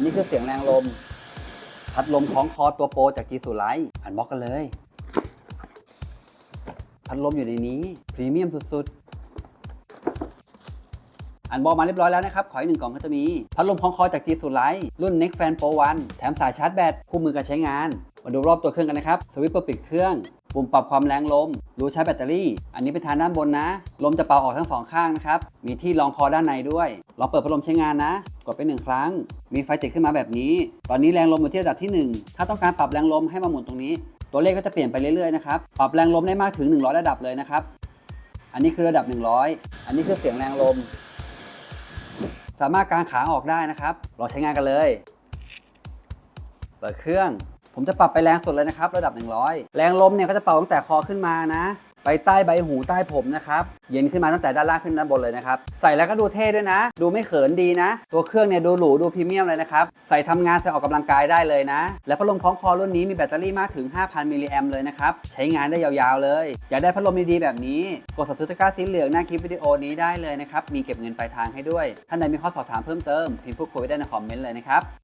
นนี้คือเสียงแรงลม พัดลมคล้องคอตัวโปรจากจีสูไลท์อันบ็อกกันเลย พัดลมอยู่ในนี้พรีเมียมสุดๆ อันบอกมาเรียบร้อยแล้วนะครับ ขออีกหนึ่งกล่องก็จะมี พัดลมคล้องคอจากจีสูไลท์รุ่น Next Fan Pro 1 แถมสายชาร์จแบตคู่มือการใช้งาน มาดูรอบตัวเครื่องกันนะครับ สวิตช์เปิดปิดเครื่อง ปุ่มปรับความแรงลม รูชาร์จแบตเตอรี่ อันนี้เป็นทางด้านบนนะ ลมจะเป่าออกทั้งสองข้างนะครับ มีที่รองคอด้านในด้วยลองเปิดพัดลมใช้งานนะ กดไปหนึ่งครั้ง มีไฟติดขึ้นมาแบบนี้ ตอนนี้แรงลมอยู่ที่ระดับที่ 1 ถ้าต้องการปรับแรงลมให้มาหมุนตรงนี้ ตัวเลขก็จะเปลี่ยนไปเรื่อยๆนะครับ ปรับแรงลมได้มากถึง 100 ระดับเลยนะครับ อันนี้คือระดับ 100 อันนี้คือเสียงแรงลม สามารถกางขาออกได้นะครับ เราใช้งานกันเลย เปิดเครื่อง ผมจะปรับไปแรงสุดเลยนะครับ ระดับ 100 แรงลมเนี่ยก็จะเป่าตั้งแต่คอขึ้นมานะ ไปใต้ใบหูใต้ผมนะครับ เย็นขึ้นมาตั้งแต่ด้านล่างขึ้นด้านบนเลยนะครับ ใส่แล้วก็ดูเท่ด้วยนะ ดูไม่เขินดีนะ ตัวเครื่องเนี่ยดูหรูดูพรีเมียมเลยนะครับ ใส่ทำงานใส่ออกกำลังกายได้เลยนะ และพัดลมคล้องคอรุ่นนี้มีแบตเตอรี่มากถึง 5,000 มิลลิแอมเลยนะครับ ใช้งานได้ยาวๆเลย อยากได้พัดลมดีๆแบบนี้ กด subscribe ตะกร้าสีเหลืองหน้าคลิปวิดีโอนี้ได้เลยนะครับ มีเก็บเงินปลายทางให้ด้วย ท่านใดมีข้อสอบถามเพิ่มเติมพิมพ์พูดคุยได้ในคอมเมนต์เลยนะครับ